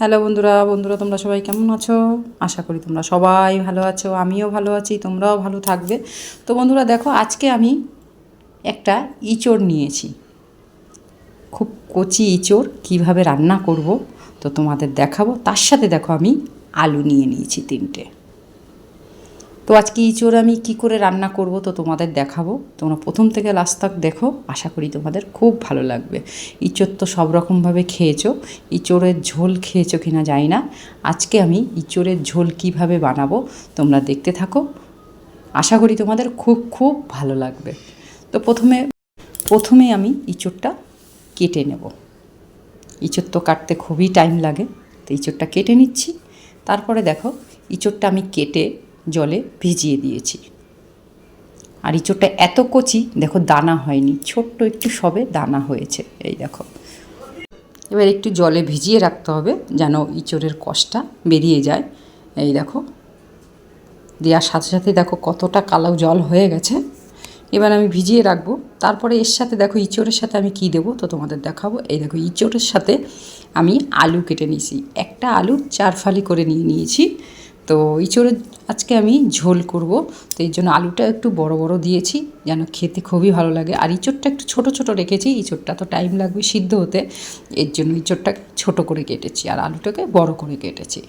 Hello বন্ধুরা বন্ধুরা তোমরা সবাই কেমন আছো? আশা করি তোমরা সবাই ভালো আছো, আমিও ভালো আছি, তোমরাও ভালো থাকবে। তো বন্ধুরা দেখো, আজকে আমি একটা ইঁচড় নিয়েছি। খুব কচি ইঁচড়, কীভাবে রান্না করব তো তোমাদের দেখাবো। তার সাথে দেখো আমি আলু নিয়ে নিয়েছি তিনটে। তো আজকে ইঁচড় আমি কি করে রান্না করব তো তোমাদের দেখাবো। তোমরা প্রথম থেকে লাস্ট তক দেখো, আশা করি তোমাদের খুব ভালো লাগবে। ইঁচড় তো সব রকমভাবে খেয়েছো ইঁচড়ের ঝোল খেয়েছো কিনা জানি না। আজকে আমি ইঁচড়ের ঝোল কীভাবে বানাবো তোমরা দেখতে থাকো। আশা করি তোমাদের খুব খুব ভালো লাগবে। তো প্রথমে প্রথমে আমি ইঁচড়টা কেটে নেব। ইঁচড় তো কাটতে খুবই টাইম লাগে, তো ইঁচড়টা কেটে নিচ্ছি। তারপরে দেখো ইঁচড়টা আমি কেটে জলে ভিজিয়ে দিয়েছি। আর ইঁচড়টা এত কচি, দেখো দানা হয়নি, ছোট্ট একটু সবে দানা হয়েছে, এই দেখো। এবার একটু জলে ভিজিয়ে রাখতে হবে, যেন ইঁচড়ের কষটা বেরিয়ে যায়, এই দেখো। দেওয়ার সাথে সাথে দেখো কতটা কালো জল হয়ে গেছে। এবার আমি ভিজিয়ে রাখব, তারপরে এর সাথে দেখো ইঁচড়ের সাথে আমি কি দেবো, তো তোমাদের দেখাবো। এই দেখো ইঁচড়ের সাথে আমি আলু কেটে নিয়েছি, একটা আলু চার ফালি করে নিয়ে নিয়েছি। তো ইঁচড়ের আজকে আমি ঝোল করব। তো এই জন্য আলুটা একটু বড় বড় দিয়েছি, যেন খেতে খুবই ভালো লাগে। আর ইঁচড়টা একটু ছোট ছোট রেখেছি, ইঁচড়টা তো টাইম লাগবে সিদ্ধ হতে। এর জন্য ইঁচড়টা ছোট করে কেটেছি আর আলুটাকে বড় করে কেটেছি।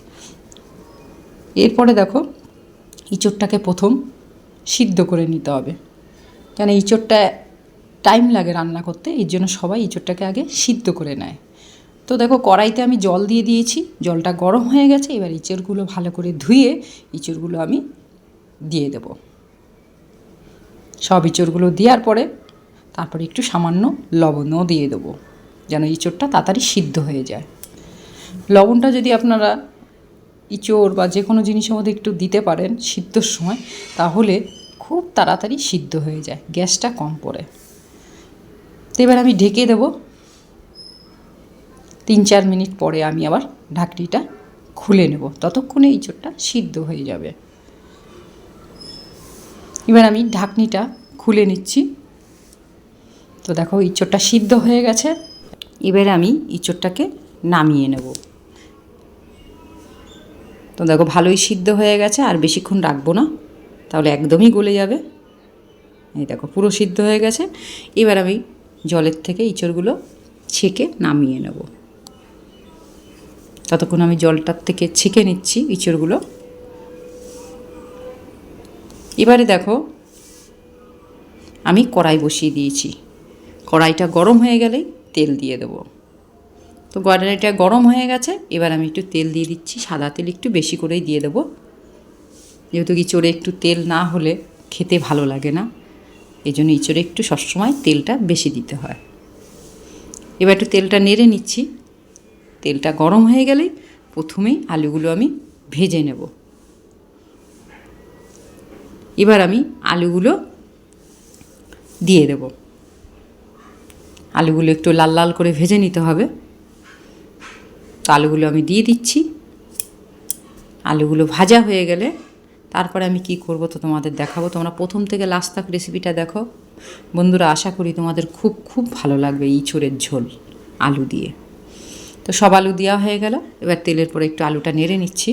এরপরে দেখো, ইঁচড়টাকে প্রথম সিদ্ধ করে নিতে হবে। কেন ইঁচড়টা টাইম লাগে রান্না করতে, এর জন্য সবাই ইঁচড়টাকে আগে সিদ্ধ করে নেয়। তো দেখো কড়াইতে আমি জল দিয়ে দিয়েছি, জলটা গরম হয়ে গেছে, এবার ইঁচড়গুলো ভালো করে ধুয়ে ইঁচড়গুলো আমি দিয়ে দেব। সব ইঁচড়গুলো দেওয়ার পরে তারপরে একটু সামান্য লবণও দিয়ে দেবো, যেন ইঁচড়টা তাড়াতাড়ি সিদ্ধ হয়ে যায়। লবণটা যদি আপনারা ইঁচড় বা যে কোনো জিনিসের মধ্যে একটু দিতে পারেন সিদ্ধর সময়, তাহলে খুব তাড়াতাড়ি সিদ্ধ হয়ে যায়, গ্যাসটা কম পড়ে। তো এবার আমি ঢেকে দেবো তিন চার মিনিট পরে আমি আবার ঢাকনিটা খুলে নেব। ততক্ষণে ইঁচড়টা সিদ্ধ হয়ে যাবে। এবার আমি ঢাকনিটা খুলে নিচ্ছি। তো দেখো ইঁচড়টা সিদ্ধ হয়ে গেছে। এবার আমি ইঁচড়টাকে নামিয়ে নেব। তো দেখো, ভালোই সিদ্ধ হয়ে গেছে, আর বেশিক্ষণ রাখব না, তাহলে একদমই গলে যাবে। এই দেখো, পুরো সিদ্ধ হয়ে গেছে। এবার আমি জলের থেকে ইঁচড়গুলো ছেঁকে নামিয়ে নেব। ততক্ষণ আমি জলটার থেকে ছেঁকে নিচ্ছি ইঁচড়গুলো। এবারে দেখো, আমি কড়াই বসিয়ে দিয়েছি। কড়াইটা গরম হয়ে গেলেই তেল দিয়ে দেবো। তো কড়াইটা গরম হয়ে গেছে, এবার আমি একটু তেল দিয়ে দিচ্ছি, সাদা তেল একটু বেশি করেই দিয়ে দেবো। যেহেতু ইঁচড়ে একটু তেল না হলে খেতে ভালো লাগে না, এই জন্য ইঁচড়ে একটু সবসময় তেলটা বেশি দিতে হয়। এবার একটু তেলটা নেড়ে নিচ্ছি। তেলটা গরম হয়ে গেলেই প্রথমেই আলুগুলো আমি ভেজে নেব। এবার আমি আলুগুলো দিয়ে দেব। আলুগুলো একটু লাল লাল করে ভেজে নিতে হবে। তো আলুগুলো আমি দিয়ে দিচ্ছি। আলুগুলো ভাজা হয়ে গেলে তারপরে আমি কি করব তো তোমাদের দেখাবো। তোমরা প্রথম থেকে লাস্ট তাক রেসিপিটা দেখো। বন্ধুরা, আশা করি তোমাদের খুব খুব ভালো লাগবে ইঁচড়ের ঝোল আলু দিয়ে। তো সব আলু দেওয়া হয়ে গেল। এবার তেলের পরে একটু আলুটা নেড়ে নিচ্ছি।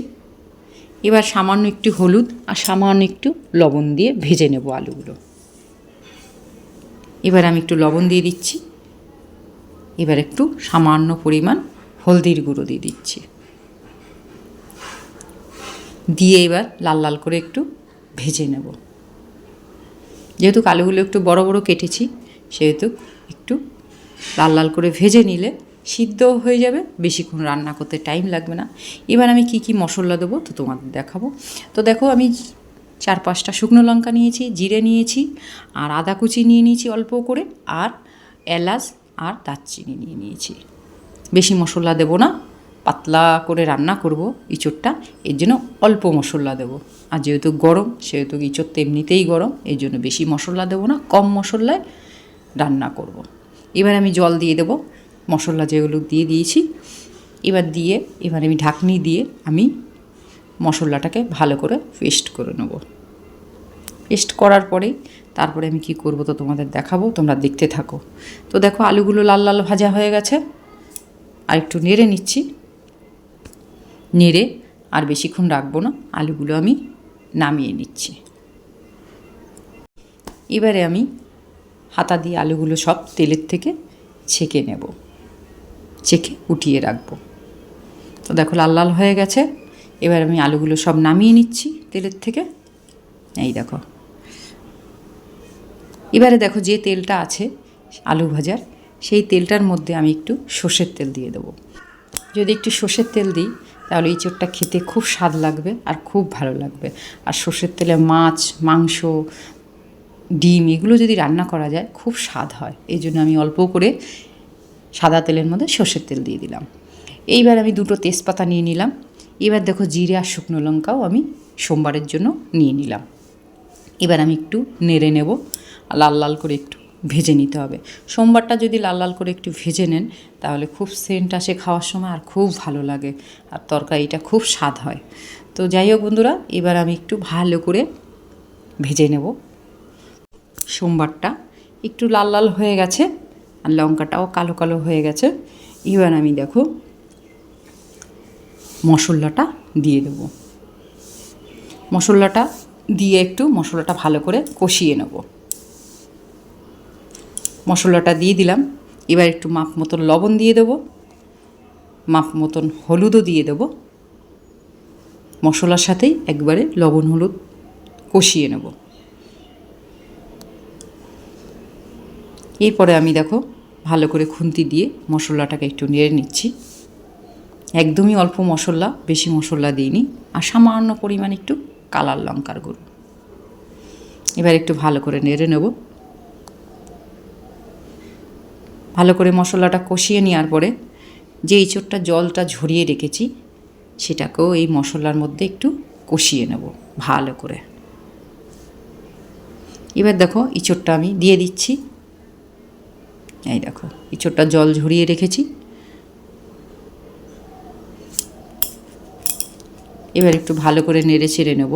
এবার সামান্য একটু হলুদ আর সামান্য একটু লবণ দিয়ে ভেজে নেব আলুগুলো। এবার আমি একটু লবণ দিয়ে দিচ্ছি। এবার একটু সামান্য পরিমাণ হলদির গুঁড়ো দিয়ে দিচ্ছি। দিয়ে এবার লাল লাল করে একটু ভেজে নেব। যেহেতু আলুগুলো একটু বড় বড় কেটেছি, সেহেতু একটু লাল লাল করে ভেজে নিলে সিদ্ধ হয়ে যাবে, বেশিক্ষণ রান্না করতে টাইম লাগবে না। এবার আমি কি কি মশলা দেবো তো তোমাদের দেখাবো। তো দেখো আমি চার পাঁচটা শুকনো লঙ্কা নিয়েছি, জিরে নিয়েছি, আর আদা কুচি নিয়ে নিয়েছি অল্প করে, আর এলাচ আর দারচিনি নিয়ে নিয়েছি। বেশি মশলা দেবো না, পাতলা করে রান্না করব ইঁচড়টা, এর জন্য অল্প মশলা দেবো। আর যেহেতু গরম, সেহেতু ইঁচড় তো এমনিতেই গরম, এর জন্য বেশি মশলা দেবো না, কম মশলায় রান্না করব। এবার আমি জল দিয়ে দেবো। মশলা যেগুলো দিয়ে দিয়েছি, এবার দিয়ে, এবার আমি ঢাকনি দিয়ে আমি মশলাটাকে ভালো করে পেস্ট করে নেব। পেস্ট করার পরেই তারপরে আমি কি করব তো তোমাদের দেখাবো, তোমরা দেখতে থাকো। তো দেখো আলুগুলো লাল লাল ভাজা হয়ে গেছে। আর একটু নেড়ে নিচ্ছি। নেড়ে আর বেশিক্ষণ রাখব না, আলুগুলো আমি নামিয়ে নিচ্ছি। এবারে আমি হাতা দিয়ে আলুগুলো সব তেলের থেকে ছেঁকে নেব। ছেঁকে উঠিয়ে রাখব। তো দেখো লাল লাল হয়ে গেছে। এবার আমি আলুগুলো সব নামিয়ে নিচ্ছি তেলের থেকে। এই দেখো। এবারে দেখো যে তেলটা আছে, আলু ভাজার, সেই তেলটার মধ্যে আমি একটু সর্ষের তেল দিয়ে দেবো। যদি একটু সর্ষের তেল দিই, তাহলে এই চোরটা খেতে খুব স্বাদ লাগবে আর খুব ভালো লাগবে। আর সর্ষের তেলে মাছ, মাংস, ডিম, এগুলো যদি রান্না করা যায়, খুব স্বাদ হয়। এই জন্য আমি অল্প করে সাদা তেলের মধ্যে সর্ষের তেল দিয়ে দিলাম। এইবার আমি দুটো তেজপাতা নিয়ে নিলাম। এবার দেখো জিরে আর শুকনো লঙ্কাও আমি সোমবারের জন্য নিয়ে নিলাম। এবার আমি একটু নেড়ে নেব লাল লাল করে একটু ভেজে নিতে হবে। সোমবারটা যদি লাল লাল করে একটু ভেজে নেন, তাহলে খুব সেন্ট আসে খাওয়ার সময় আর খুব ভালো লাগে আর তরকারিটা খুব স্বাদ হয়। তো যাই হোক বন্ধুরা, এবার আমি একটু ভালো করে ভেজে নেব। সোমবারটা একটু লাল লাল হয়ে গেছে। আর লঙ্কাটাও কালো কালো হয়ে গেছে। এবার আমি দেখো মশলাটা দিয়ে দেবো। মশলাটা দিয়ে একটু মশলাটা ভালো করে কষিয়ে নেব। মশলাটা দিয়ে দিলাম। এবার একটু মাপ মতন লবণ দিয়ে দেবো। মাপ মতন হলুদও দিয়ে দেবো। মশলার সাথেই একবারে লবণ হলুদ কষিয়ে নেব। এরপরে আমি দেখো ভালো করে খুন্তি দিয়ে মশলাটাকে একটু নেড়ে নিচ্ছি। একদমই অল্প মশলা, বেশি মশলা দিইনি, আর সামান্য পরিমাণ একটু কালার লঙ্কার গুঁড়ো। এবার একটু ভালো করে নেড়ে নেব। ভালো করে মশলাটা কষিয়ে নেওয়ার পরে যে ইঁচড়টা জলটা ঝরিয়ে রেখেছি, সেটাকেও এই মশলার মধ্যে একটু কষিয়ে নেব ভালো করে। এবার দেখো ইঁচড়টা আমি দিয়ে দিচ্ছি। এই দেখো ইঁচড়টা জল ঝরিয়ে রেখেছি। এবার একটু ভালো করে নেড়ে ছেড়ে নেব।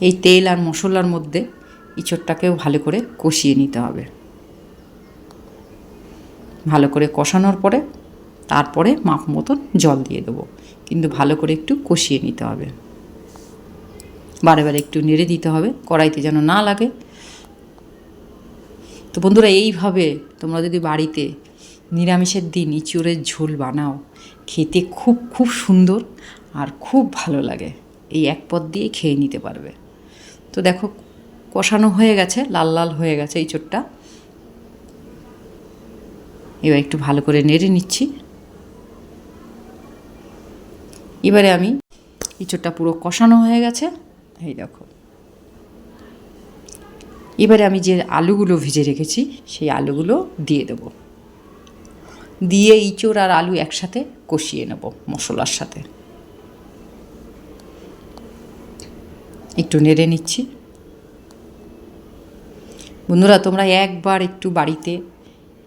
এই তেল আর মশলার মধ্যে ইঁচড়টাকেও ভালো করে কষিয়ে নিতে হবে। ভালো করে কষানোর পরে তারপরে মাপ মতন জল দিয়ে দেবো। কিন্তু ভালো করে একটু কষিয়ে নিতে হবে। বারে বারে একটু নেড়ে দিতে হবে, কড়াইতে যেন না লাগে। তো বন্ধুরা, এইভাবে তোমরা যদি বাড়িতে নিরামিষের দিন ইঁচড়ের ঝোল বানাও, খেতে খুব খুব সুন্দর আর খুব ভালো লাগে। এই এক পদ দিয়ে খেয়ে নিতে পারবে। তো দেখো, কষানো হয়ে গেছে, লাল লাল হয়ে গেছে এই চোটটা। এবার একটু ভালো করে নেড়ে নিচ্ছি। এবারে আমি ইঁচড়টা পুরো কষানো হয়ে গেছে। এই দেখো। এবারে আমি যে আলুগুলো ভেজে রেখেছি, সেই আলুগুলো দিয়ে দেব। দিয়ে ইঁচড় আর আলু একসাথে কষিয়ে নেব মশলার সাথে। একটু নেড়ে নিচ্ছি। বন্ধুরা, তোমরা একবার একটু বাড়িতে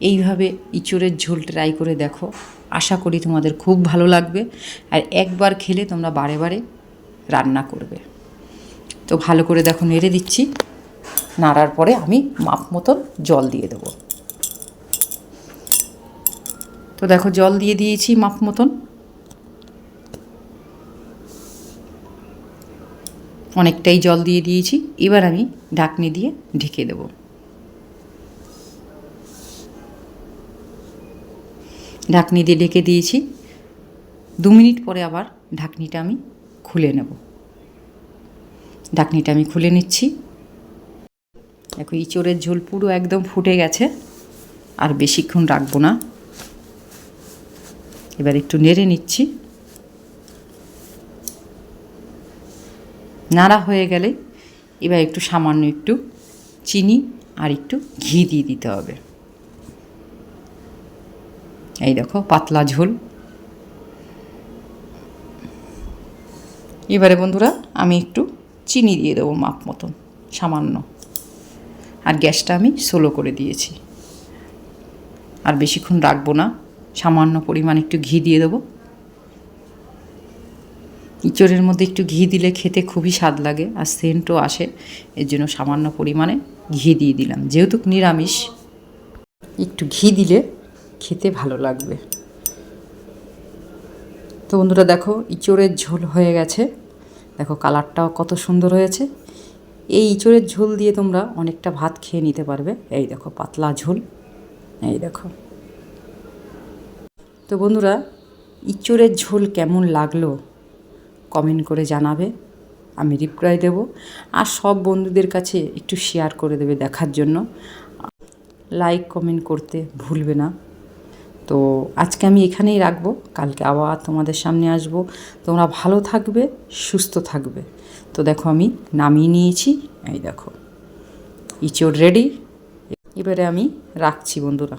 এইভাবে ইঁচড়ের ঝোল ট্রাই করে দেখো। আশা করি তোমাদের খুব ভালো লাগবে। আর একবার খেলে তোমরা বারে বারে রান্না করবে। তো ভালো করে দেখো, নেড়ে দিচ্ছি। নাড়ার পরে আমি মাপ মতন জল দিয়ে দেবো। তো দেখো, জল দিয়ে দিয়েছি মাপ মতন। অনেকটাই জল দিয়ে দিয়েছি। এবার আমি ঢাকনি দিয়ে ঢেকে দেব। ঢাকনি দিয়ে ঢেকে দিয়েছি। দু মিনিট পরে আবার ঢাকনিটা আমি খুলে নেব। ঢাকনিটা আমি খুলে নিচ্ছি। দেখো ইঁচড়ের ঝোল পুরো একদম ফুটে গেছে, আর বেশিক্ষণ রাখব না। এবার একটু নেড়ে নিচ্ছি। নাড়া হয়ে গেলে এবার একটু সামান্য একটু চিনি আর একটু ঘি দিয়ে দিতে হবে। এই দেখো, পাতলা ঝোল। এবারে বন্ধুরা আমি একটু চিনি দিয়ে দেবো মাপ মতন, সামান্য। আর গ্যাসটা আমি স্লো করে দিয়েছি। আর বেশিক্ষণ রাখব না, সামান্য পরিমাণ একটু ঘি দিয়ে দেবো। ইঁচড়ের মধ্যে একটু ঘি দিলে খেতে খুবই স্বাদ লাগে আর সেন্টও আসে, এর জন্য সামান্য পরিমাণে ঘি দিয়ে দিলাম। যেহেতু নিরামিষ, একটু ঘি দিলে খেতে ভালো লাগবে। তো বন্ধুরা দেখো, ইঁচড়ের ঝোল হয়ে গেছে। দেখো কালারটাও কত সুন্দর হয়েছে। এই ইঁচড়ের ঝোল দিয়ে তোমরা অনেকটা ভাত খেয়ে নিতে পারবে। এই দেখো, পাতলা ঝোল। এই দেখো। তো বন্ধুরা, ইঁচড়ের ঝোল কেমন লাগল কমেন্ট করে জানাবে। আমি রিপ্লাই দেব। আর সব বন্ধুদের কাছে একটু শেয়ার করে দেবে দেখার জন্য। লাইক কমেন্ট করতে ভুলবে না। তো আজকে আমি এখানেই রাখব। কালকে আবার তোমাদের সামনে আসব। তোমরা ভালো থাকবে, সুস্থ থাকবে। তো দেখো আমি নামিয়ে নিয়েছি। এই দেখো ইচোর রেডি এবারে আমি রাখছি বন্ধুরা।